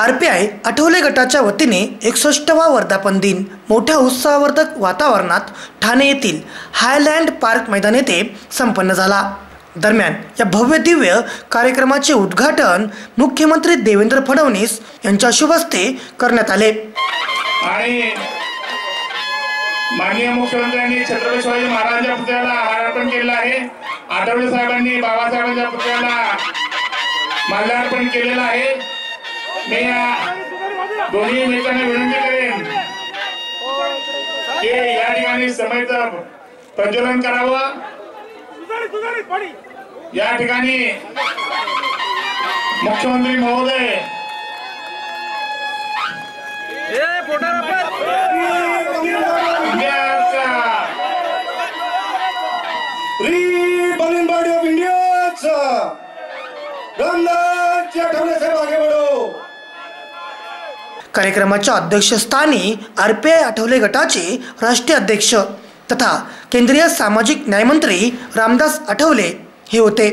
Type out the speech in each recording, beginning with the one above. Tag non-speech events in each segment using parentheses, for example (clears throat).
R P I Athawale गटाच्या वतीने एकसष्टवा वर्धापन दिन मोठ्या उत्साहवर्धक वातावरणात ठाणे येथील हायलँड पार्क मैदान येथे संपन्न झाला. दरम्यान या भव्य दिव्य कार्यक्रमाचे उद्घाटन मुख्यमंत्री देवेंद्र फडणवीस यांच्या शुभ हस्ते करण्यात आले. आणि माननीय मुख्यमंत्र्यांनी छत्रपती शिवाजी महाराजांच्या पुतळ्याला हार अर्पण केलेला आहे. आठवले साहेबांनी बाबासाहेबांच्या पुतळ्याला माल्यार्पण केलेला आहे. मी या दोन्ही नेत्यांना विनंती करेन की या ठिकाणी समयचं प्रज्वलन करावं. या ठिकाणी मुख्यमंत्री महोदय इंडियाचा. रामदासजी आठवले साहेब आगे बढ़ो कार्यक्रमाच्या अध्यक्षस्थानी आर पी आय आठवले गटाचे राष्ट्रीय अध्यक्ष तथा केंद्रीय सामाजिक न्यायमंत्री रामदास आठवले हे होते.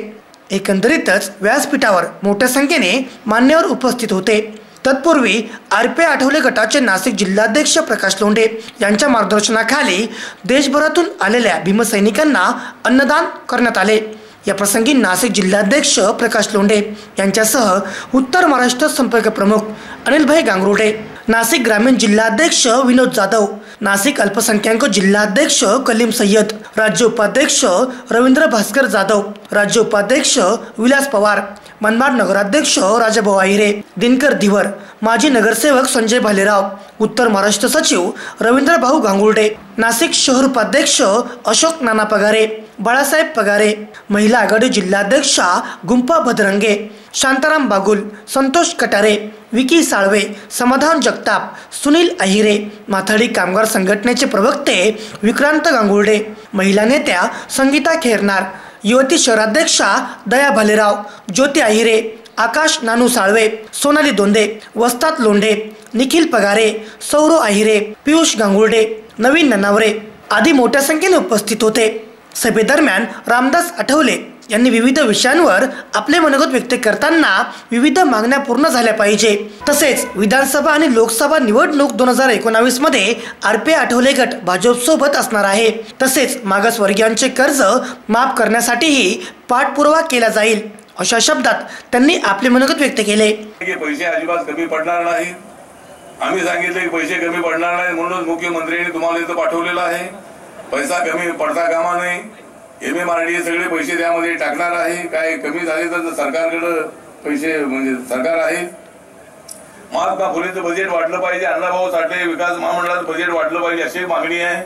एकंदरीतच व्यासपीठावर मोठ्या संख्येने मान्यवर उपस्थित होते. तत्पूर्वी आर पी आय आठवले गटाचे नाशिक जिल्हाध्यक्ष प्रकाश लोंढे यांच्या मार्गदर्शनाखाली देशभरातून आलेल्या भीमसैनिकांना अन्नदान करण्यात आले. या प्रसंगी नाशिक जिल्हाध्यक्ष प्रकाश लोंढे यांच्यासह उत्तर महाराष्ट्र संपर्क प्रमुख अनिलभाई गांगरोडे नाशिक ग्रामीण जिल्हाध्यक्ष विनोद जाधव नाशिक अल्पसंख्याक जिल्हाध्यक्ष कलीम सय्यद राज्य उपाध्यक्ष रवींद्र भास्कर जाधव राज्य उपाध्यक्ष विलास पवार मनमाड नगराध्यक्ष राजाभाऊ आहिरे दिनकर धिवर माजी नगरसेवक संजय भालेराव उत्तर महाराष्ट्र सचिव रवींद्र भाऊ गांगुर्डे नाशिक शहर उपाध्यक्ष अशोक नाना पगारे बाळासाहेब पगारे महिला आघाडी जिल्हाध्यक्षा गुंपा भद्रंगे शांताराम बागुल संतोष कटारे विकी साळवे समाधान जगताप सुनील अहिरे माथाडी कामगार संघटनेचे प्रवक्ते विक्रांत गांगुर्डे महिला नेत्या संगीता खेरनार युवती शहराध्यक्षा दया भालेराव ज्योती अहिरे आकाश नानू साळवे सोनाली दोंदे वस्ताद लोंढे निखिल पगारे सौरव अहिरे पियुष गांगुर्डे नवीन ननावरे आदी मोठ्या संख्येने उपस्थित होते. सभेदरम्यान रामदास आठवले यांनी विविध विषयांवर आपले मनोगत व्यक्त करताना विविध मागण्या पूर्ण झाल्या पाहिजे. तसेच विधानसभा आणि लोकसभा निवडणूक दोन हजार एकोणावीसमध्ये आर पी आठवले गट भाजपसोबत असणार आहे. तसेच मागासवर्गीयांचे कर्ज माफ करण्यासाठीही पाठपुरावा केला जाईल अशा शब्दात त्यांनी आपले मनोगत व्यक्त केले. पैसे अजिबात कमी पडणार नाही. आम्ही सांगितले की पैसे कमी पडणार नाही म्हणून मुख्यमंत्र्यांनी तुम्हाला इथं पाठवलेलं आहे. पैसा कमी पडता कामा नाही एम एम आर डी सगळे पैसे त्यामध्ये टाकणार आहे. काय कमी झाले तर सरकारकडं पैसे म्हणजे सरकार आहे. महात्मा फुलेचं बजेट वाढलं पाहिजे. अण्णाभाऊ साठे विकास महामंडळाचं बजेट वाढलं पाहिजे अशी मागणी आहे.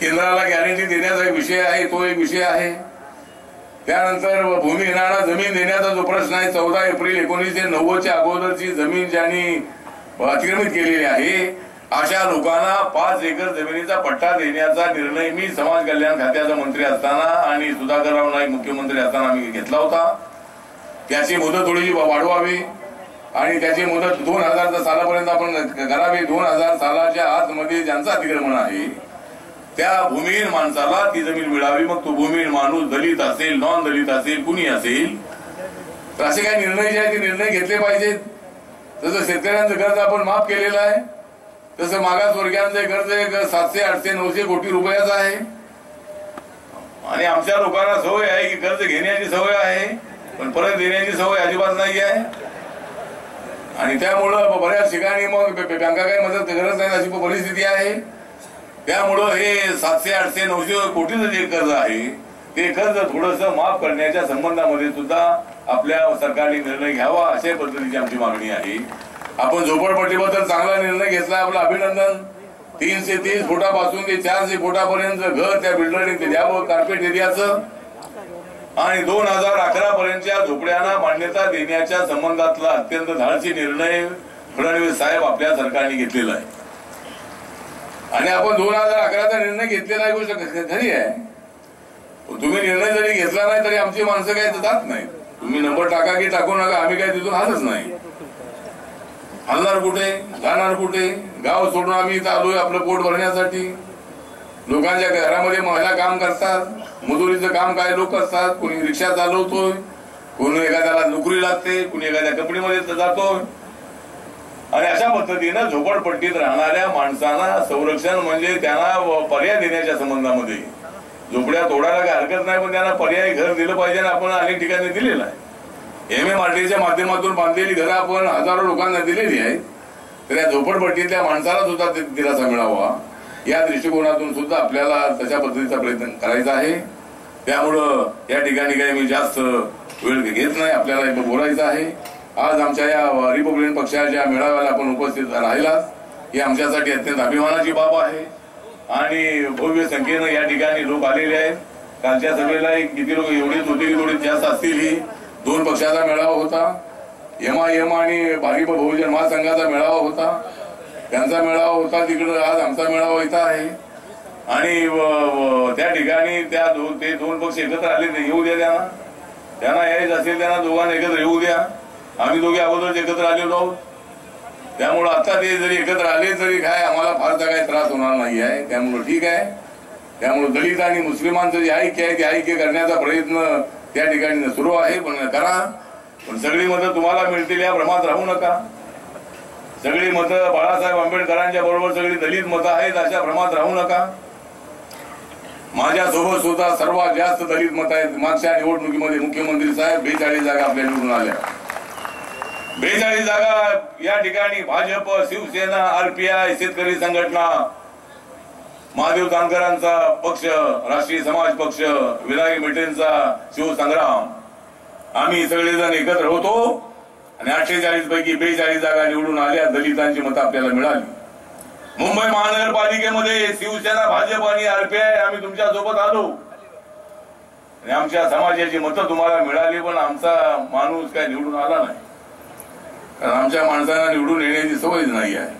केंद्राला गॅरंटी देण्याचा एक विषय आहे. तो एक विषय आहे. त्यानंतर भूमिहीनाला जमीन देण्याचा जो प्रश्न आहे चौदा एप्रिल एकोणीसशे नव्वदच्या अगोदरची जमीन ज्यांनी अतिक्रमित केलेली आहे अशा लोकांना पाच एकर जमिनीचा पट्टा देण्याचा निर्णय मी समाज कल्याण खात्याचा मंत्री असताना आणि सुधाकरराव नाईक मुख्यमंत्री असताना मी घेतला होता. त्याची मुदत थोडीशी वाढवावी आणि त्याची मुदत दोन हजार सालापर्यंत आपण करावी. दोन हजार सालाच्या आतमध्ये ज्यांचं अतिक्रमण आहे त्या भूमिहीन माणसाला ती जमीन मिळावी. मग तो भूमिहीन माणूस दलित असेल नॉन दलित असेल कुणी असेल? तर असे काही निर्णय जे आहेत ते निर्णय घेतले पाहिजेत. जसं शेतकऱ्यांचं कर्ज आपण माफ केलेलं आहे. तसं मागासवर्गीयांचं कर्ज एक सातशे आठशे नऊशे कोटी रुपयाचं आहे. आणि आमच्या लोकांना सवय आहे की कर्ज घेण्याची सवय आहे पण परत देण्याची सवय अजिबात नाही आहे. आणि त्यामुळं बऱ्याच ठिकाणी मग बँका काही मदत गरज नाही अशी परिस्थिती आहे. त्यामुळं हे सातशे आठशे नऊशे कोटीचं जे कर्ज आहे ते कर्ज थोडस माफ करण्याच्या संबंधामध्ये सुद्धा आपल्या सरकारने निर्णय घ्यावा अशा पद्धतीची आमची मागणी आहे. आपण झोपडपट्टीबद्दल चांगला निर्णय घेतला आपलं अभिनंदन. तीनशे तीस फुटापासून ते चारशे फुटापर्यंत घर त्या बिल्डरने द्यावं कार्पेट एरियाचं आणि दोन हजार अकरा पर्यंतच्या झोपड्यांना मान्यता देण्याच्या संबंधातला अत्यंत धाडसी निर्णय फडणवीस साहेब आपल्या सरकारने घेतलेला आहे. आणि आपण दोन हजार अकराचा निर्णय घेतलेला आहे गोष्ट खरी आहे. तुम्ही निर्णय जरी घेतला नाही तरी आमची माणसं काही जात नाही तुम्ही नंबर टाका की टाकू नका आम्ही काही तिथून हातच नाही. हलणार कुठे? जाणार कुठे? गाव सोडून आम्ही इथं आलोय आपलं पोट भरण्यासाठी. लोकांच्या घरामध्ये महिला काम करतात. मजुरीचं काम काय लोक असतात? कोणी रिक्षा चालवतोय. कोणी एखाद्याला नोकरी लागते. कोणी एखाद्या कंपनीमध्ये जातोय. आणि अशा पद्धतीनं झोपडपट्टीत राहणाऱ्या माणसांना संरक्षण म्हणजे त्यांना पर्याय देण्याच्या संबंधामध्ये. झोपड्या तोडायला काय हरकत नाही पण त्यांना पर्याय घर दिलं पाहिजे आणि आपण अनेक ठिकाणी दिलेलं आहे. एम एम आर टीच्या माध्यमातून बांधलेली घरं आपण हजारो लोकांना दिलेली आहेत तर या झोपडपट्टीतल्या माणसाला सुद्धा ते दिलासा मिळावा. या दृष्टिकोनातून सुद्धा आपल्याला तशा पद्धतीचा प्रयत्न करायचा आहे. त्यामुळं या ठिकाणी काही मी जास्त वेळ घेत नाही. आपल्याला इथं बोलायचं आहे. आज आमच्या या रिपब्लिकन पक्षाच्या मेळाव्याला आपण उपस्थित राहिलात. ही आमच्यासाठी अत्यंत अभिमानाची बाब आहे. आणि भव्य संख्येनं या ठिकाणी लोक आलेले आहेत. कालच्या सभेला एक किती लोक एवढीच होते की थोडी जास्त असतील ही. दोन पक्षाचा मेळावा होता. यमा यमा आणि भारिप बहुजन महासंघाचा मेळावा होता. त्यांचा मेळावा होता तिकडं. आज आमचा मेळावा इथं आहे. आणि व- त्या ठिकाणी त्या दो- ते दोन पक्ष एकत्र आले ते येऊ द्या त्यांना. त्यांना यायचं असेल त्यांना दोघांना एकत्र येऊ द्या. आम्ही दोघे अगोदर एकत्र आलेलो आहोत. त्यामुळं आता ते जरी एकत्र आले तरी काय आम्हाला फारसा काही त्रास होणार नाही आहे. त्यामुळं ठीक आहे. त्यामुळं दलित आणि मुस्लिमांचं जे ऐक्य आहे ते ऐक्य करण्याचा प्रयत्न त्या ठिकाणी सुरू आहे. पण करा. पण सगळी मतं तुम्हाला मिळतील या भ्रमात राहू नका. सगळी मतं बाळासाहेब आंबेडकरांच्या बरोबर सगळी दलित मतं आहेत अशा भ्रमात राहू नका. माझ्यासोबत सुद्धा सर्वात जास्त दलित मत आहेत. मागच्या निवडणुकीमध्ये मुख्यमंत्री साहेब बेचाळीस जागा आपल्या निवडून आल्या. बेचाळीस जागा या ठिकाणी भाजप शिवसेना आरपीआय शेतकरी संघटना महादेव जानकरांचा पक्ष राष्ट्रीय समाज पक्ष विनायक मेटेंचा शिवसंग्राम. आम्ही सगळेजण एकत्र होतो आणि अठ्ठेचाळीस पैकी बेचाळीस जागा निवडून आल्या दलितांची मतं आपल्याला मिळाली. मुंबई महानगरपालिकेमध्ये शिवसेना भाजप आणि आरपीआय आम्ही तुमच्यासोबत आलो. आणि आमच्या समाजाची मतं तुम्हाला मिळाली पण आमचा माणूस काय निवडून आला नाही. कारण आमच्या माणसांना निवडून येण्याची सवय नाही आहे.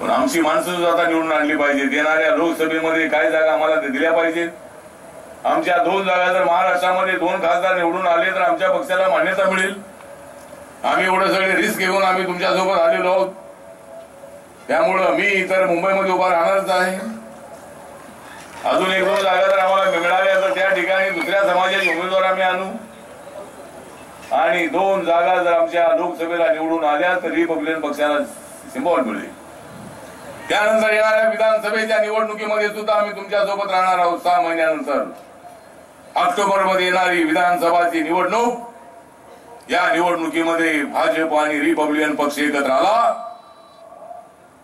पण आमची माणसं आता निवडून आणली पाहिजेत येणाऱ्या लोकसभेमध्ये काय जागा आम्हाला ते दिल्या पाहिजेत आमच्या दोन जागा जर महाराष्ट्रामध्ये दोन खासदार निवडून आले तर आमच्या पक्षाला मान्यता मिळेल. आम्ही एवढं सगळे रिस्क घेऊन आम्ही तुमच्यासोबत आलेलो आहोत. त्यामुळं मी इतर मुंबईमध्ये उभा राहणारच आहे. अजून एक दोन जागा जर आम्हाला मिळाल्या तर त्या ठिकाणी दुसऱ्या समाजाचे उमेदवार आम्ही आणू. आणि दोन जागा जर आमच्या लोकसभेला निवडून आल्या तर रिपब्लिकन पक्षाला सिम्बॉल मिळेल. त्यानंतर येणाऱ्या विधानसभेच्या निवडणुकीमध्ये सुद्धा आम्ही तुमच्यासोबत राहणार आहोत सहा महिन्यानंतर. ऑक्टोबरमध्ये येणारी विधानसभाची निवडणूक. या निवडणुकीमध्ये भाजप आणि रिपब्लिकन पक्ष एकत्र आला.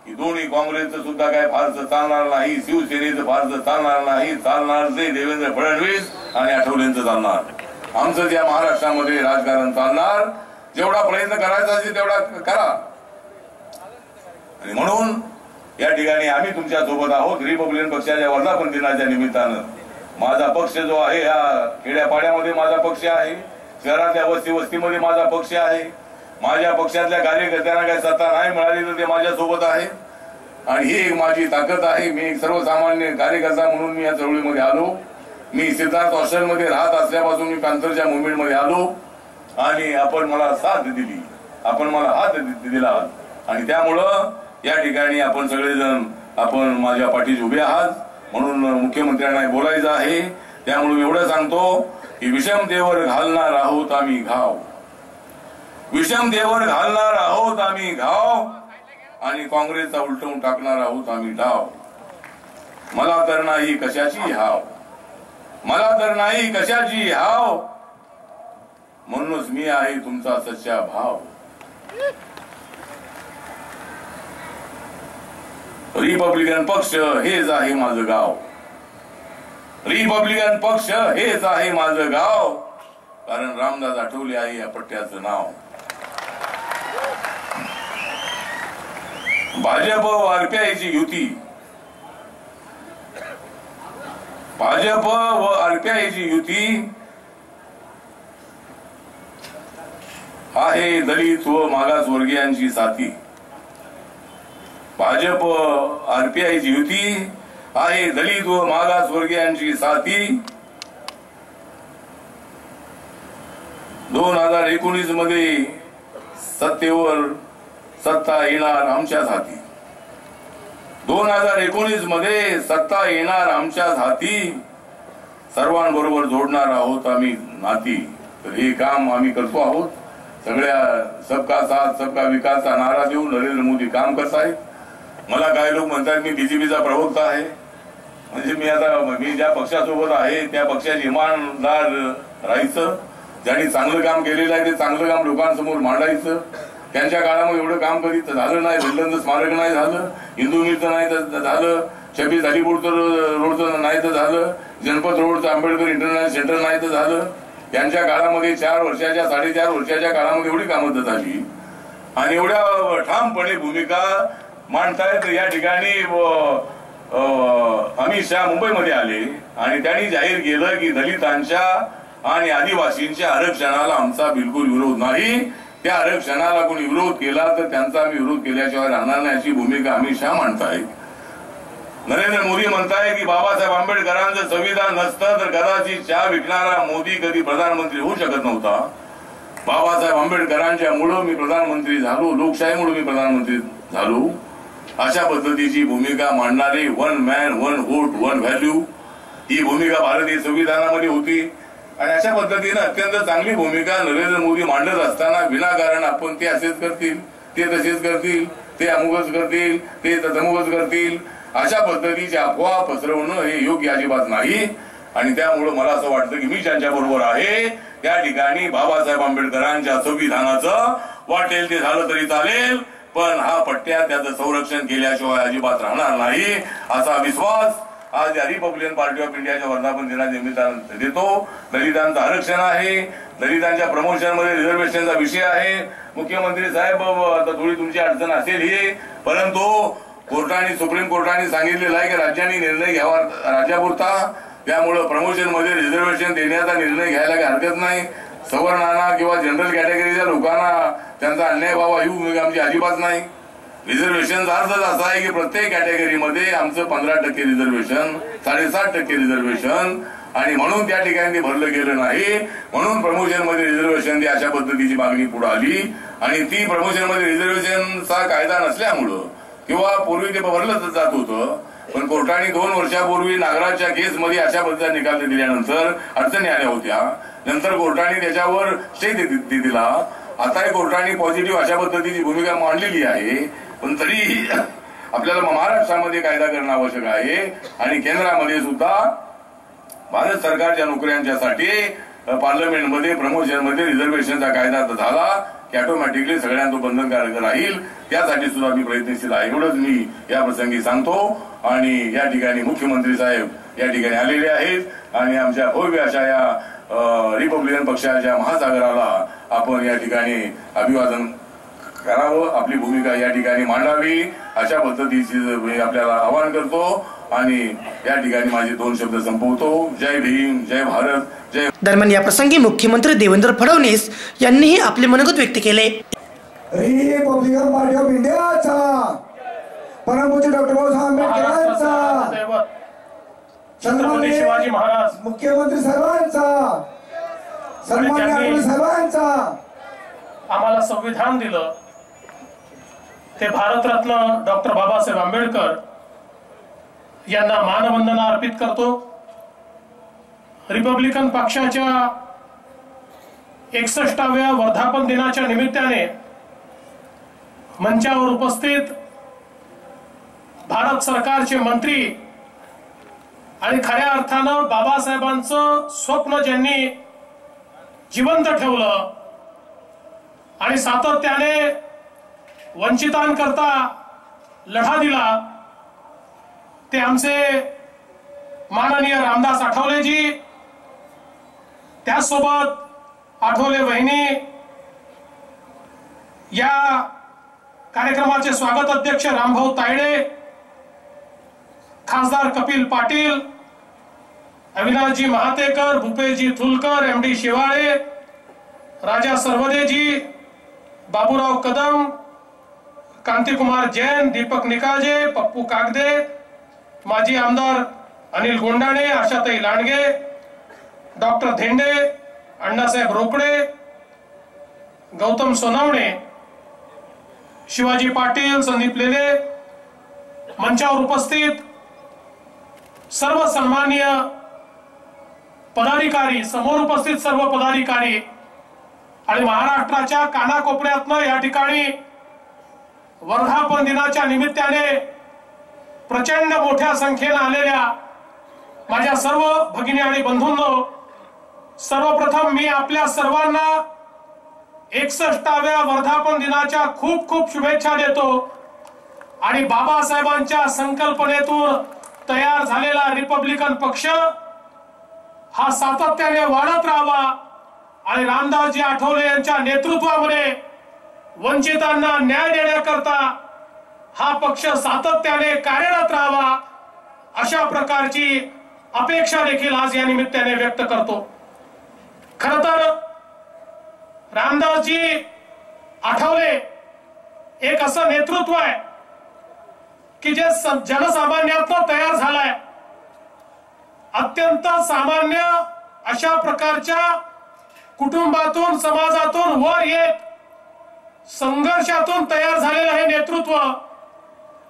की दोन्ही काँग्रेसचं सुद्धा काय फारसं चालणार नाही शिवसेनेचं फारसं चालणार नाही चालणार ते देवेंद्र फडणवीस आणि आठवलेंचं चालणार. आमचं ज्या महाराष्ट्रामध्ये राजकारण चालणार जेवढा प्रयत्न करायचा असेल तेवढा करा. आणि म्हणून या ठिकाणी आम्ही तुमच्यासोबत आहोत. रिपब्लिकन पक्षाच्या वर्धापन दिनाच्या निमित्तानं. माझा पक्ष जो आहे हा खेड्यापाड्यामध्ये माझा पक्ष आहे. शहरातल्या वस्ती वस्तीमध्ये माझा पक्ष आहे. माझ्या पक्षातल्या कार्यकर्त्यांना काही सत्ता नाही मिळाली तर ते माझ्या सोबत आहे. आणि ही एक माझी ताकद आहे. मी एक सर्वसामान्य कार्यकर्ता म्हणून मी या चळवळीमध्ये आलो. मी सिद्धार्थ हॉस्टेलमध्ये राहत असल्यापासून मी पॅन्थरच्या मुवमेंटमध्ये आलो. आणि आपण मला साथ दिली. आपण मला हात दिला. आणि त्यामुळं या ठिकाणी आपण सगळेजण आपण माझ्या पाठीत उभे आहात. म्हणून मुख्यमंत्र्यांना बोलायचं आहे. त्यामुळे मी एवढं सांगतो की विषमतेवर घालणार आहोत आम्ही घाव. विषमतेवर घालणार आहोत आम्ही घाव. आणि काँग्रेसचा उलटवून टाकणार आहोत आम्ही डाव. मला तर नाही कशाची हाव. मला तर नाही कशाची हाव. म्हणूनच मी आहे तुमचा सच्चा भाव. रिपब्लिकन पक्ष हेच आहे माझं गाव. रिपब्लिकन पक्ष हेच आहे माझं गाव. कारण रामदास आठवले आहे या पट्ट्याचं नाव. भाजप व आरपीआयची युती. भाजप व आरपीआयची युती. आहे दलित व मागासवर्गीयांची साथी भाजप आरपीआयची युती आहे दलित व मागासवर्गीयांची साथी. दोन हजार एकोणीसमध्ये सत्तेवर सत्ता येणार आमच्याच हाती दोन हजार एकोणीसमध्ये सत्ता येणार आमच्याच हाती सर्वांबरोबर जोडणार आहोत आम्ही नाती. तर हे काम आम्ही करतो आहोत. सगळ्या सबका साथ सबका विकासचा नारा देऊन नरेंद्र मोदी काम करत आहेत मला काही लोक म्हणतात मी बीजेपीचा प्रवक्ता आहे. म्हणजे मी आता मी ज्या पक्षासोबत आहे त्या पक्षाचे इमानदार राहायचं. ज्यांनी चांगलं काम केलेलं आहे ते चांगलं काम लोकांसमोर मांडायचं. त्यांच्या काळामध्ये एवढं काम करीत झालं नाही भिल्लंच स्मारक नाही झालं हिंदू मिरचं नाही तर झालं छब्बीस अलीपूरचं रोडचं नाही तर झालं जनपद रोडचं आंबेडकर इंटरनॅशनल सेंटर नाही तर झालं. त्यांच्या काळामध्ये चार वर्षाच्या साडेचार वर्षाच्या काळामध्ये एवढी कामं झाली. आणि एवढ्या ठामपणे भूमिका मांडतायत. या ठिकाणी अमित शहा मुंबईमध्ये आले आणि त्यांनी जाहीर केलं की दलितांच्या आणि आदिवासींच्या आरक्षणाला आमचा बिलकुल विरोध नाही. त्या आरक्षणाला कोणी विरोध केला तर त्यांचा आम्ही विरोध केल्याशिवाय राहणार नाही अशी भूमिका अमित शहा मांडताय नरेंद्र मोदी म्हणताय की बाबासाहेब आंबेडकरांचं संविधान नसतं तर कदाचित चहा विकणारा मोदी कधी प्रधानमंत्री होऊ शकत नव्हता. बाबासाहेब आंबेडकरांच्या मुळे मी प्रधानमंत्री झालो लोकशाहीमुळे मी प्रधानमंत्री झालो. अशा पद्धतीची भूमिका मांडणारी one man one vote one value ही भूमिका भारतीय संविधानामध्ये होती. आणि अशा पद्धतीनं अत्यंत चांगली भूमिका नरेंद्र मोदी मांडत असताना विनाकारण आपण ते असेच करतील ते तसेच करतील ते अमुकच करतील ते तमुकच करतील. अशा पद्धतीची अफवा पसरवणं हे योग्य अजिबात नाही. आणि त्यामुळं मला असं वाटतं की मी ज्यांच्या बरोबर आहे त्या ठिकाणी बाबासाहेब आंबेडकरांच्या संविधानाचं वाटेल ते झालं तरी चालेल. पण हा पट्ट्या त्याचं संरक्षण केल्याशिवाय अजिबात राहणार नाही असा विश्वास आज या रिपब्लिकन पार्टी ऑफ इंडियाच्या वर्धापन दिनानिमित्तानं देतो. दलितांचं आरक्षण आहे. दलितांच्या प्रमोशनमध्ये रिझर्वेशनचा विषय आहे. मुख्यमंत्री साहेब आता थोडी तुमची अडचण असेल ही. परंतु कोर्टाने सुप्रीम कोर्टाने सांगितलेलं आहे की राज्यांनी निर्णय घ्यावा राज्यापुरता. त्यामुळं प्रमोशनमध्ये रिझर्वेशन देण्याचा निर्णय घ्यायला काही हरकत नाही. सवर्णांना किंवा जनरल कॅटेगरीच्या लोकांना त्यांचा अन्याय व्हावा ही भूमिका आमची अजिबात नाही. रिझर्वेशनचा अर्थच असा आहे की प्रत्येक कॅटेगरीमध्ये आमचं पंधरा टक्के रिझर्वेशन साडेसात टक्के रिझर्वेशन आणि म्हणून त्या ठिकाणी ते भरलं गेलं नाही. म्हणून प्रमोशनमध्ये रिझर्वेशन ती अशा पद्धतीची मागणी पुढे आली आणि ती प्रमोशनमध्ये रिझर्वेशनचा कायदा नसल्यामुळं किंवा पूर्वी ते भरलं जात होतं पण कोर्टाने दोन वर्षापूर्वी नागराजच्या केसमध्ये अशा पद्धतीचा निकाल दिल्यानंतर अडचणी आल्या होत्या. नंतर कोर्टाने त्याच्यावर स्टे दिला. आताही कोर्टाने पॉझिटिव्ह अशा पद्धतीची भूमिका मांडलेली आहे. पण तरीही (clears throat) आपल्याला महाराष्ट्रामध्ये कायदा करणं आवश्यक आहे. आणि केंद्रामध्ये सुद्धा भारत सरकारच्या नोकऱ्यांच्यासाठी पार्लमेंटमध्ये प्रमोशनमध्ये रिझर्वेशनचा कायदा झाला की ऑटोमॅटिकली सगळ्यांना तो बंधनकारक राहील. त्यासाठी सुद्धा मी प्रयत्नशील आहे. एवढंच मी या प्रसंगी सांगतो. आणि या ठिकाणी मुख्यमंत्री साहेब या ठिकाणी आलेले आहेत. आणि आमच्या भव्य अशा या रिपब्लिकन पक्षाच्या महासागराला आपण या ठिकाणी अभिवादन करावं आपली भूमिका या ठिकाणी मांडावी. अशा पद्धतीची मी आपल्याला आवाहन करतो आणि या ठिकाणी माझे दोन शब्द संपवतो. जय भीम जय भारत जय दरम्यान या प्रसंगी मुख्यमंत्री देवेंद्र फडणवीस यांनीही आपले मनोगत व्यक्त केले. रिपब्लिकन पार्टी ऑफ इंडियाचा परमपूज्य डॉक्टर बाबासाहेब आंबेडकरांचा. छत्रपती शिवाजी महाराज. मुख्यमंत्री आठवले साहेबांचा. आम्हाला संविधान दिलं. ते भारतरत्न डॉक्टर बाबासाहेब आंबेडकर यांना मानवंदना अर्पित करतो. रिपब्लिकन पक्षाच्या एकसष्टाव्या वर्धापन दिनाच्या निमित्ताने मंचावर उपस्थित भारत सरकारचे मंत्री आणि खऱ्या अर्थानं बाबासाहेबांचं स्वप्न ज्यांनी जिवंत ठेवलं आणि सातत्याने वंचितांकरता लढा दिला ते आमचे माननीय रामदास आठवलेजी त्याचसोबत आठवले वहिनी या कार्यक्रमाचे स्वागत अध्यक्ष रामभाऊ तायडे खासदार कपिल पाटील अविनाशजी महातेकर भूपेशजी थुलकर एम डी शिवाळे राजा सर्वदेजी बाबूराव कदम कांतीकुमार जैन दीपक निकाजे पप्पू कागदे माजी आमदार अनिल गोंडाणे आशाताई लांडगे डॉक्टर धेंडे अण्णासाहेब रोकडे गौतम सोनवणे शिवाजी पाटील संदीप लेले मंचावर उपस्थित सर्व सन्माननीय पदाधिकारी समोर उपस्थित सर्व पदाधिकारी आणि महाराष्ट्राच्या कानाकोपऱ्यातनं या ठिकाणी वर्धापन दिनाच्या निमित्ताने प्रचंड मोठ्या संख्येनं आलेल्या माझ्या सर्व भगिनी आणि बंधूंनो सर्वप्रथम मी आपल्या सर्वांना एकसष्टाव्या वर्धापन दिनाच्या खूप खूप शुभेच्छा देतो आणि बाबासाहेबांच्या संकल्पनेतून तयार झालेला रिपब्लिकन पक्ष हा सातत्याने वाढत राहावा. आणि रामदासजी आठवले यांच्या नेतृत्वामध्ये वंचितांना न्याय देण्याकरता हा पक्ष सातत्याने कार्यरत राहावा अशा प्रकारची अपेक्षा देखील आज या निमित्ताने व्यक्त करतो. खर तर रामदासजी आठवले एक असं नेतृत्व आहे की जे स- जनसामान्यातनं तयार झालाय. अत्यंत सामान्य अशा प्रकारच्या कुटुंबातून समाजातून वर येत संघर्षातून तयार झालेलं हे नेतृत्व.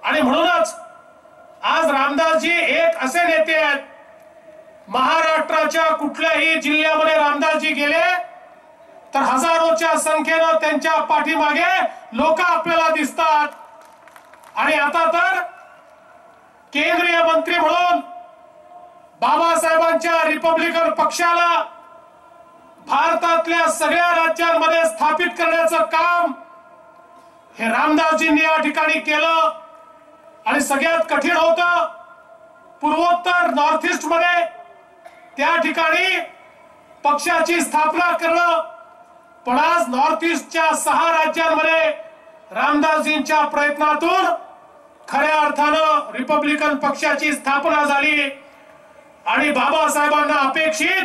आणि म्हणूनच आज रामदासजी एक असे नेते आहेत. महाराष्ट्राच्या कुठल्याही जिल्ह्यामध्ये रामदासजी गेले तर हजारोच्या संख्येनं त्यांच्या पाठीमागे लोक आपल्याला दिसतात. आणि आता तर केंद्रीय मंत्री म्हणून बाबासाहेबांच्या रिपब्लिकन पक्षाला भारतातल्या सगळ्या राज्यांमध्ये स्थापित करण्याचं काम हे रामदासजींनी या ठिकाणी केलं आणि सगळ्यात कठीण होत पूर्वोत्तर नॉर्थ ईस्टमध्ये त्या ठिकाणी पक्षाची स्थापना करणं. पण आज नॉर्थ ईस्टच्या सहा राज्यांमध्ये रामदासजींच्या प्रयत्नातून खऱ्या अर्थानं रिपब्लिकन पक्षाची स्थापना झाली. आणि बाबासाहेबांना अपेक्षित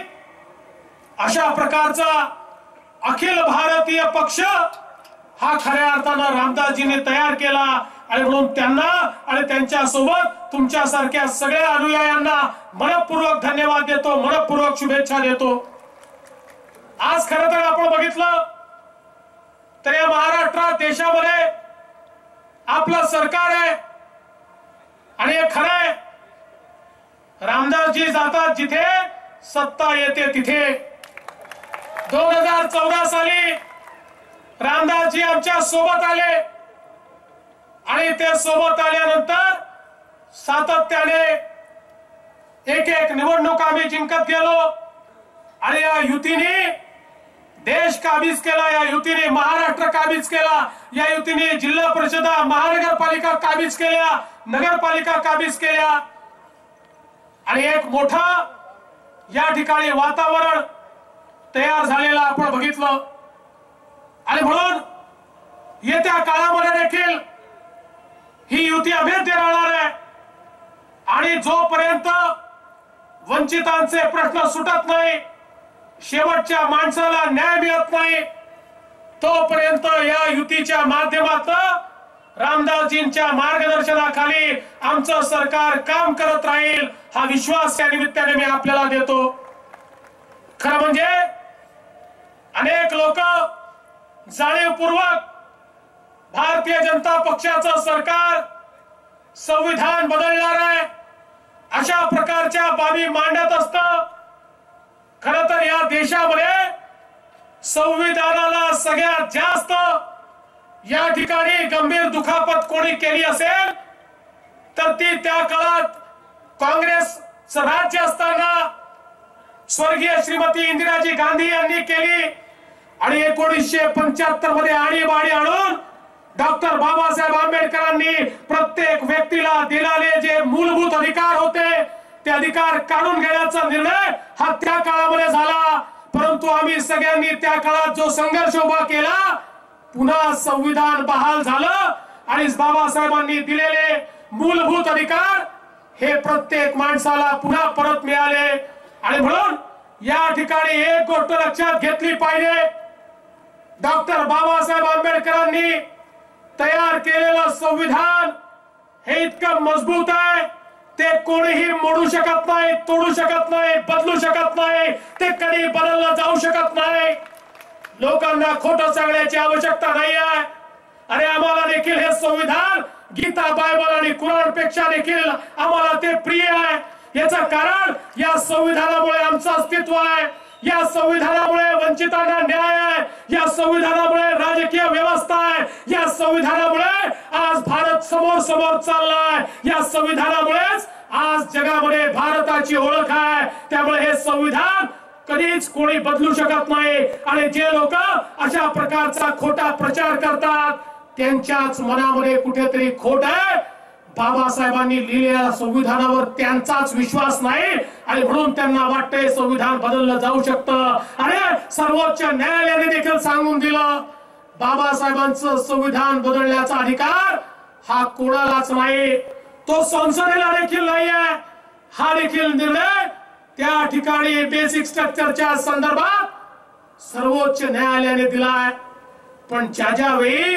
अशा प्रकारचा अखिल भारतीय पक्ष हा खऱ्या अर्थानं रामदासजींनी तयार केला आणि म्हणून त्यांना आणि त्यांच्यासोबत तुमच्यासारख्या सगळ्या अनुयायांना मनपूर्वक धन्यवाद देतो मनपूर्वक शुभेच्छा देतो. आज खर तर आपण बघितलं तर या महाराष्ट्रात देशामध्ये आपलं सरकार आहे आणि हे खरं आहे. रामदासजी जातात जिथे सत्ता येते तिथे. दोन हजार चौदा साली रामदासजी आमच्यासोबत आले. आणि ते सोबत आल्यानंतर सातत्याने एक एक निवडणूक आम्ही जिंकत गेलो. आणि या युतीने देश काबीज केला या युतीने महाराष्ट्र काबीज केला या युतीने जिल्हा परिषदा महानगरपालिका काबीज केल्या नगरपालिका काबीज केल्या. आणि एक मोठा या ठिकाणी वातावरण तयार झालेलं आपण बघितलं. आणि म्हणून येत्या काळामध्ये देखील ही युती अभेद्य राहणार आहे. आणि जोपर्यंत वंचितांचे प्रश्न सुटत नाही शेवटच्या माणसाला न्याय मिळत नाही तोपर्यंत या युतीच्या माध्यमातून रामदासजींच्या मार्गदर्शनाखाली आमचं सरकार काम करत राहील हा विश्वास या निमित्ताने मी आपल्याला देतो. खरं म्हणजे अनेक लोक जाणीवपूर्वक भारतीय जनता पक्षाचं सरकार संविधान बदलणार आहे अशा प्रकारच्या बाबी मांडत असत. खर तर या देशामध्ये संविधानाला सगळ्यात जास्त या ठिकाणी गंभीर दुखापत कोणी केली असेल तर ती त्या काळात काँग्रेस राज्य असताना स्वर्गीय श्रीमती इंदिराजी गांधी यांनी केली आणि एकोणीसशे पंच्याहत्तरमध्ये आणीबाणी आणून डॉक्टर बाबासाहेब आंबेडकरांनी प्रत्येक व्यक्तीला दिलेले जे मूलभूत अधिकार होते ते अधिकार काढून घेण्याचा निर्णय हा त्या काळामध्ये झाला. परंतु आम्ही सगळ्यांनी त्या काळात जो संघर्ष उभा केला पुन्हा संविधान बहाल झालं. आणि बाबासाहेबांनी दिलेले मूलभूत अधिकार हे प्रत्येक माणसाला पुन्हा परत मिळाले. आणि म्हणून या ठिकाणी एक गोष्ट लक्षात घेतली पाहिजे. डॉक्टर बाबासाहेब आंबेडकरांनी तयार केलेलं संविधान हे इतकं मजबूत आहे. ते कोणीही मोडू शकत नाही तोडू शकत नाही बदलू शकत नाही. ते कधी बदललं जाऊ शकत नाही. लोकांना खोटं सांगण्याची आवश्यकता नाही आहे अरे आम्हाला देखील हे संविधान गीता बायबल आणि कुराणपेक्षा देखील आम्हाला ते प्रिय आहे. याच कारण या संविधानामुळे आमचं अस्तित्व आहे. या संविधानामुळे वंचितांना न्याय आहे. या संविधानामुळे राजकीय व्यवस्था आहे. या संविधानामुळे आज भारत समोर समोर चाललाय या संविधानामुळेच आज जगामध्ये भारताची ओळख आहे. त्यामुळे हे संविधान कधीच कोणी बदलू शकत नाही. आणि जे लोक अशा प्रकारचा खोटा प्रचार करतात त्यांच्याच मनामध्ये कुठेतरी खोट आहे. बाबासाहेबांनी लिहिलेल्या संविधानावर त्यांचाच विश्वास नाही. आणि म्हणून त्यांना वाटतंय संविधान बदललं जाऊ शकतं. अरे सर्वोच्च न्यायालयाने देखील सांगून दिलं बाबासाहेबांचं संविधान बदलण्याचा अधिकार हा कोणालाच नाही. तो संसदेला देखील नाहीये. हा देखील निर्णय त्या ठिकाणी बेसिक स्ट्रक्चरच्या संदर्भात सर्वोच्च न्यायालयाने दिलाय. पण ज्या ज्या वेळी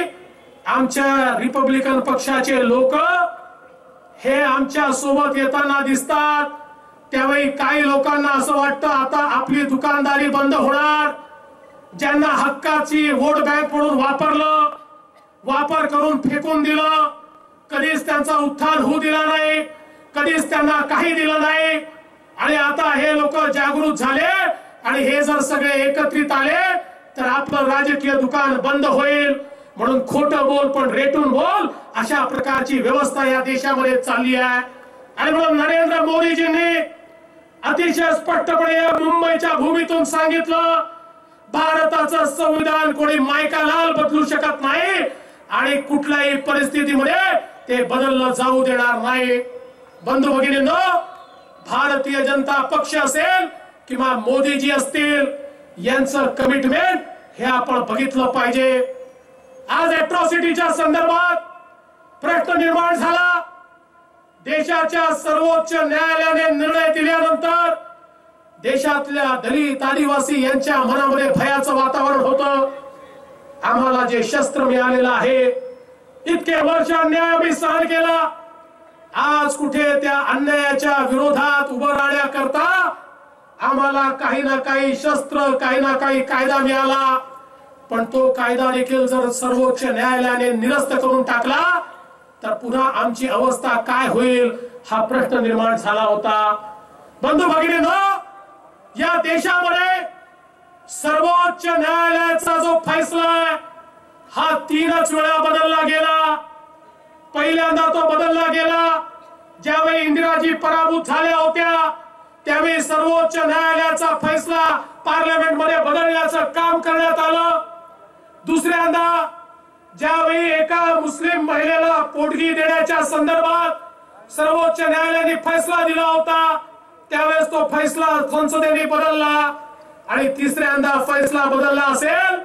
आमच्या रिपब्लिकन पक्षाचे लोक हे आमच्यासोबत येताना दिसतात त्यावेळी काही लोकांना असं वाटतं आता आपली दुकानदारी बंद होणार. ज्यांना हक्काची वोट बँक म्हणून वापरलं वापर करून फेकून दिलं. कधीच त्यांचा उत्थान होऊ दिला नाही कधीच त्यांना काही दिलं नाही. आणि आता हे लोक जागृत झाले आणि हे जर सगळे एकत्रित आले तर आपलं राजकीय दुकान बंद होईल. म्हणून खोट बोल पण रेटून बोल अशा प्रकारची व्यवस्था या देशामध्ये चालली आहे. आणि म्हणून नरेंद्र मोदीजींनी अतिशय स्पष्टपणे या मुंबईच्या भूमीतून सांगितलं भारताचं संविधान कोणी मायकालाल बदलू शकत नाही आणि कुठल्याही परिस्थितीमध्ये ते बदललं जाऊ देणार नाही. बंधू भगिनींनो भारतीय जनता पक्ष असेल किंवा मोदीजी असतील यांचं कमिटमेंट हे आपण बघितलं पाहिजे. आज अॅट्रॉसिटीच्या संदर्भात प्रश्न निर्माण झाला. देशाच्या सर्वोच्च न्यायालयाने निर्णय दिल्यानंतर देशातल्या दलित आदिवासी यांच्या मनामध्ये भयाचं वातावरण होतं. आम्हाला जे शस्त्र मिळालेलं आहे इतके वर्ष अन्याय आम्ही सहन केला. आज कुठे त्या अन्यायाच्या विरोधात उभं राहण्याकरता आम्हाला काही ना काही शस्त्र काही ना काही कायदा मिळाला. पण तो कायदा देखील जर सर्वोच्च न्यायालयाने निरस्त करून टाकला तर पुन्हा आमची अवस्था काय होईल हा प्रश्न निर्माण झाला होता. बंधू न या देशामध्ये सर्वोच्च न्यायालयाचा जो फैसला आहे हा तीनच वेळा बदलला गेला. पहिल्यांदा तो बदलला गेला. ज्यावेळी इंदिराजी पराभूत झाल्या होत्या त्यावेळी सर्वोच्च न्यायालयाचा फैसला पार्लमेंटमध्ये बदलण्याचं काम करण्यात आलं. दुसऱ्यांदा ज्यावेळी एका मुस्लिम महिलेला पोटगी देण्याच्या संदर्भात सर्वोच्च न्यायालयाने फैसला दिला होता त्यावेळेस तो फैसला संसदेने बदलला. आणि तिसऱ्यांदा फैसला बदलला असेल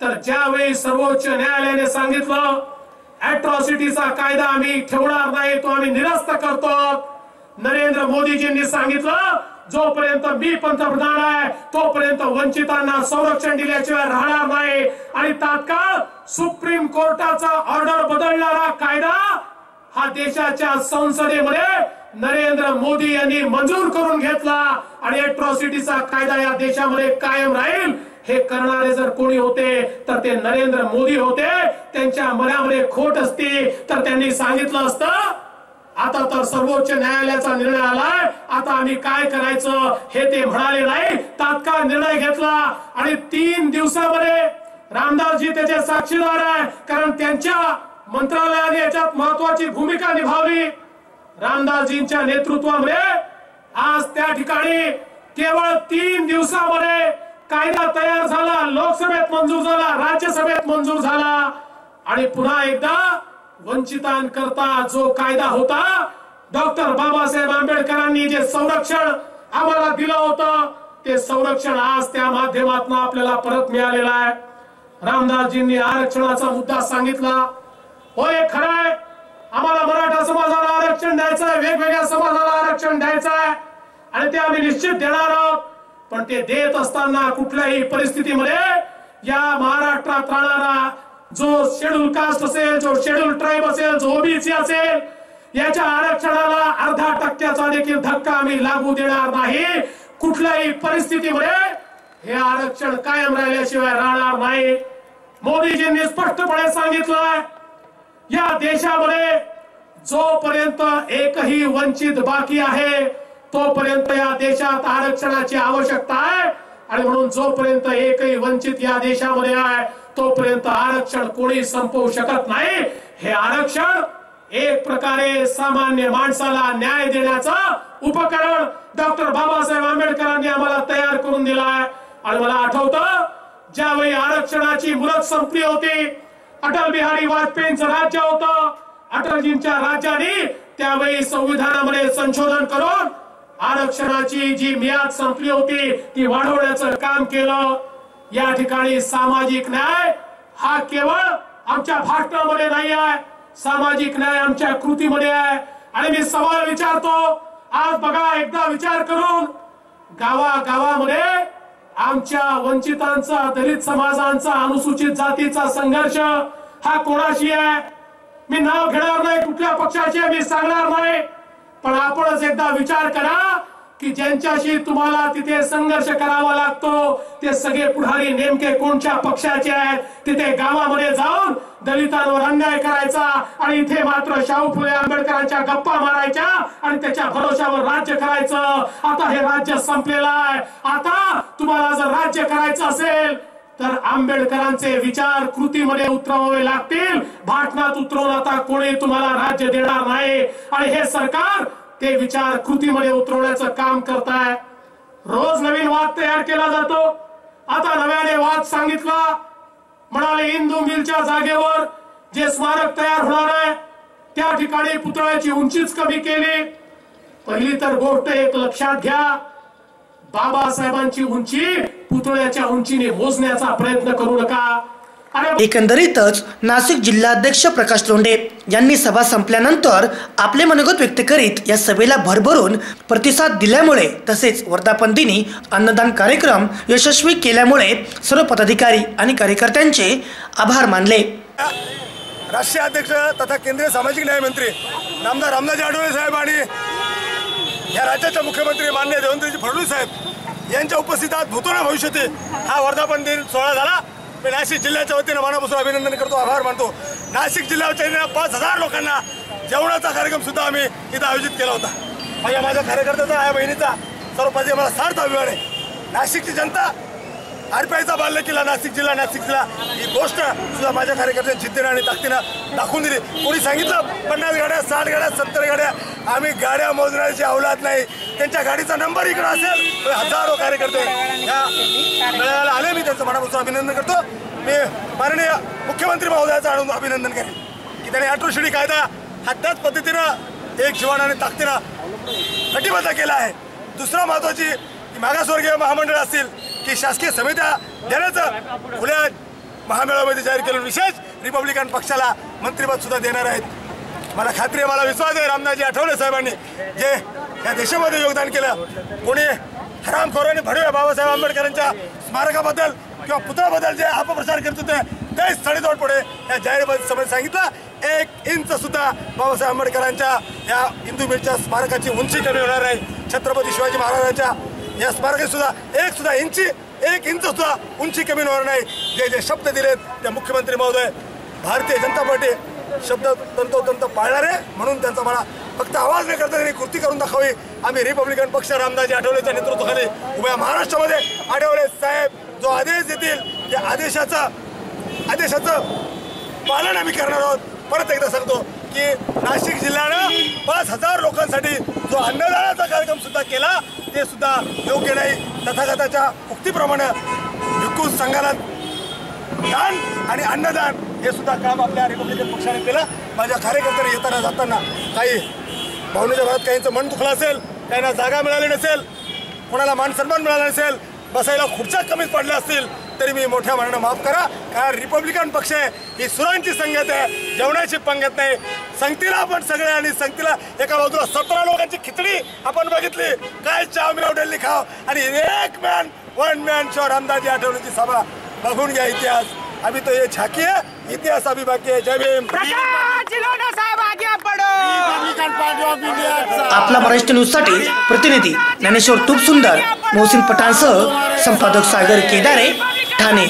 तर ज्यावेळी सर्वोच्च न्यायालयाने सांगितलं अॅट्रॉसिटीचा कायदा आम्ही ठेवणार नाही तो आम्ही निरस्त करतो. नरेंद्र मोदीजींनी सांगितलं जोपर्यंत मी पंतप्रधान आहे तोपर्यंत वंचितांना संरक्षण दिल्याशिवाय राहणार नाही. आणि तात्काळ सुप्रीम कोर्टाचा ऑर्डर बदलणारा कायदा हा देशाच्या संसदेमध्ये नरेंद्र मोदी यांनी मंजूर करून घेतला. आणि अॅट्रॉसिटीचा कायदा या देशामध्ये कायम राहील. हे करणारे जर कोणी होते तर ते नरेंद्र मोदी होते. त्यांच्या मनामध्ये खोट असती. तर त्यांनी सांगितलं असतं आता तर सर्वोच्च न्यायालयाचा निर्णय आलाय. आता आम्ही काय करायचं हे ते म्हणाले नाही. तात्काळ निर्णय घेतला आणि तीन दिवसामध्ये रामदासजी त्याचे साक्षीदार आहे. कारण त्यांच्या मंत्रालयाने याच्यात महत्वाची भूमिका निभावली. रामदासजींच्या नेतृत्वामध्ये आज त्या ठिकाणी केवळ तीन दिवसामध्ये कायदा तयार झाला लोकसभेत मंजूर झाला राज्यसभेत मंजूर झाला. आणि पुन्हा एकदा वंचितांकरता जो कायदा होता डॉक्टर बाबासाहेब आंबेडकरांनी जे संरक्षण आम्हाला दिलं होतं ते संरक्षण आज त्या माध्यमातून आपल्याला परत मिळालेलं आहे. रामदासजींनी आरक्षणाचा मुद्दा सांगितला. होय खरं आहे. आम्हाला मराठा समाजाला आरक्षण द्यायचं आहे वेगवेगळ्या समाजाला आरक्षण द्यायचं आहे. आणि ते आम्ही निश्चित देणार आहोत. पण ते देत असताना कुठल्याही परिस्थितीमध्ये या महाराष्ट्रात राहणारा जो शेड्यूल कास्ट असेल जो शेड्यूल ट्राईब असेल जो ओबीसी असेल याच्या आरक्षणाला अर्धा टक्क्याचा देखील धक्का आम्ही लागू देणार नाही. कुठल्याही परिस्थितीमध्ये हे आरक्षण कायम राहिल्याशिवाय राहणार नाही. मोदीजींनी स्पष्टपणे सांगितलं या देशामध्ये जोपर्यंत एकही वंचित बाकी आहे तोपर्यंत या देशात आरक्षणाची आवश्यकता आहे. आणि म्हणून जोपर्यंत एकही वंचित या देशामध्ये आहे तोपर्यंत आरक्षण कोणी संपवू शकत नाही. हे आरक्षण एक प्रकारे सामान्य माणसाला न्याय देण्याचं उपकरण डॉक्टर बाबासाहेब आंबेडकरांनी आम्हाला तयार करून दिला आहे. आणि मला आठवतं ज्यावेळी आरक्षणाची मुदत संपली होती अटल बिहारी वाजपेयींचं राज्य होतं. अटलजींच्या राज्याने त्यावेळी संविधानामध्ये संशोधन करून आरक्षणाची जी मियाद संपली होती ती वाढवण्याचं काम केलं. या ठिकाणी सामाजिक न्याय हा केवळ आमच्या भाषणामध्ये नाही आहे सामाजिक न्याय आमच्या कृतीमध्ये आहे. आणि मी सवाल विचारतो आज बघा एकदा विचार करून गावागावामध्ये आमच्या वंचितांचा दलित समाजांचा अनुसूचित जातीचा संघर्ष हा कोणाशी आहे? मी नाव घेणार नाही कुठल्या पक्षाची आहे, मी सांगणार नाही. पण आपणच एकदा विचार करा की ज्यांच्याशी तुम्हाला तिथे संघर्ष करावा लागतो ते सगळे पुढारी नेमके कोणत्या पक्षाचे आहेत? तिथे गावामध्ये जाऊन दलितांवर अन्याय करायचा आणि इथे मात्र शाहू फुले आंबेडकरांच्या गप्पा मारायच्या आणि त्याच्या भरोशावर राज्य करायचं. आता हे राज्य संपलेलं आहे. आता तुम्हाला जर राज्य करायचं असेल तर आंबेडकरांचे विचार कृतीमध्ये उतरवावे लागतील. भाषणात उतरवून आता कोणी तुम्हाला राज्य देणार नाही. आणि हे सरकार ते विचार कृतीमध्ये उतरवण्याचं काम करत आहे रोज नवीन वाद तयार केला जातो. आता नव्याने वाद सांगितला. म्हणाले इंदू मिलच्या जागेवर जे स्मारक तयार होणार आहे त्या ठिकाणी पुतळ्याची उंचीच कमी केली. पहिली तर गोष्ट एक लक्षात घ्या. बाबासाहेबांची उंची पुतळ्याच्या उंचीने मोजण्याचा प्रयत्न करू नका. एकंदरीतच नाशिक जिल्हाध्यक्ष प्रकाश लोंढे यांनी सभा संपल्यानंतर आपले मनोगत व्यक्त करीत या सभेला भरभरून प्रतिसाद दिल्यामुळे तसेच वर्धापन दिनी अन्नदान कार्यक्रम यशस्वी केल्यामुळे सर्व पदाधिकारी आणि कार्यकर्त्यांचे आभार मानले. राष्ट्रीय अध्यक्ष तथा केंद्रीय सामाजिक न्याय मंत्री नामदार रामदास आठवले साहेब आणि या राज्याचे मुख्यमंत्री मान्य देवेंद्रजी फडणवीस साहेब यांच्या उपस्थितीत भूतोना भविष्यती. हा वर्धापन दिन सोहळा झाला. मी नाशिक जिल्ह्याच्या वतीनं मनापासून अभिनंदन करतो आभार मानतो. नाशिक जिल्ह्याच्या पाच हजार लोकांना जेवणाचा कार्यक्रम सुद्धा आम्ही इथं आयोजित केला होता. माझ्या माझ्या कार्यकर्त्याचा या बहिणीचा सर्व पाहिजे मला सार्थ अभिमान आहे. नाशिकची जनता आरपीआयचा बाल्य केला नाशिक जिल्हा नाशिक जिल्हा. ही गोष्ट सुद्धा माझ्या कार्यकर्त्यांनी जिद्दीनं आणि ताकदीनं दाखवून दिली. कोणी सांगितलं? पन्नास गाड्या साठ गाड्या सत्तर गाड्या. आम्ही गाड्या मोजण्याची अवलाद नाही. त्यांच्या गाडीचा नंबर इकडं असेल. तर हजारो कार्यकर्ते. ह्या मेळाव्याला आले मी. त्यांचं मनापासून अभिनंदन करतो. मी माननीय मुख्यमंत्री महोदयाचं आणून अभिनंदन करेन. की त्यांनी अॅट्रोसिटी कायदा हा त्याच पद्धतीनं एक जीवन आणि ताकदीनं कटिबद्ध केला आहे. दुसरं महत्वाची की मागासवर्गीय महामंडळ असतील की शासकीय समित्या देण्याचं खुल्या महामेळामध्ये जाहीर केलं विशेष रिपब्लिकन पक्षाला मंत्रिपद सुद्धा देणार आहेत. मला खात्री आहे मला विश्वास आहे रामदासजी आठवले साहेबांनी जे या देशामध्ये योगदान केलं. कोणी हरामखोर भडव्या बाबासाहेब आंबेडकरांच्या स्मारकाबद्दल किंवा पुतळ्याबद्दल जे अपप्रचार करत होते ते स्थळीतोड पुढे या जाहीर सभेत सांगितलं. एक इंच सुद्धा बाबासाहेब आंबेडकरांच्या या हिंदू मिलच्या स्मारकाची उंची कमी होणार नाही. छत्रपती शिवाजी महाराजांच्या या स्मारकाची सुद्धा एक सुद्धा इंची एक इंच सुद्धा उंची कमी होणार नाही. जे जे शब्द दिलेत ते मुख्यमंत्री महोदय भारतीय जनता पार्टी शब्द तंतोतंत पाळणार आहे म्हणून त्यांचा मला फक्त आवाज नाही करता त्यांनी कृती करून दाखवावी. आम्ही रिपब्लिकन पक्ष रामदासजी आठवलेच्या नेतृत्वाखाली उभ्या महाराष्ट्रामध्ये आठवले साहेब जो आदेश देतील त्या आदेशाचं आदेशाचं पालन आम्ही करणार आहोत. परत एकदा सांगतो की नाशिक जिल्ह्यानं पाच हजार लोकांसाठी जो अन्नदान कार्यक्रम सुद्धा केला ते सुद्धा योग्य नाही. तथागताच्या उक्तीप्रमाणे भिक्खू संघाला दान आणि अन्नदान हे सुद्धा काम आपल्या रिपब्लिकन पक्षाने केलं. माझ्या कार्यकर्त्यांनी येताना जाताना काही भावनेच्या भरात काहींचं मन दुखलं असेल काहींना जागा मिळाली नसेल कोणाला मान सन्मान मिळाला नसेल बसायला खुर्च्या कमीच पडल्या असतील तरी मी मोठ्या मनानं माफ करा. कारण रिपब्लिकन पक्ष आहे. ही सुरांची संगत आहे. जेवणाची पंगत नाही. संगतीला आपण सगळे आणि संगतीला एका बाजूला सतरा लोकांची खिचडी आपण बघितली. काय चाव मिळव डेल्ली खाव. आणि एक man one man show Ramdaji आठवण्याची सभा बघून घ्या इतिहास. अभी तो ये झाकी है इतिहास अभी बाकी है जय भीम. आपला महाराष्ट्र न्यूजसाठी प्रतिनिधी ज्ञानेश्वर तुपसुंदर मोहसिन पठाणसह संपादक सागर केदारे ठाणे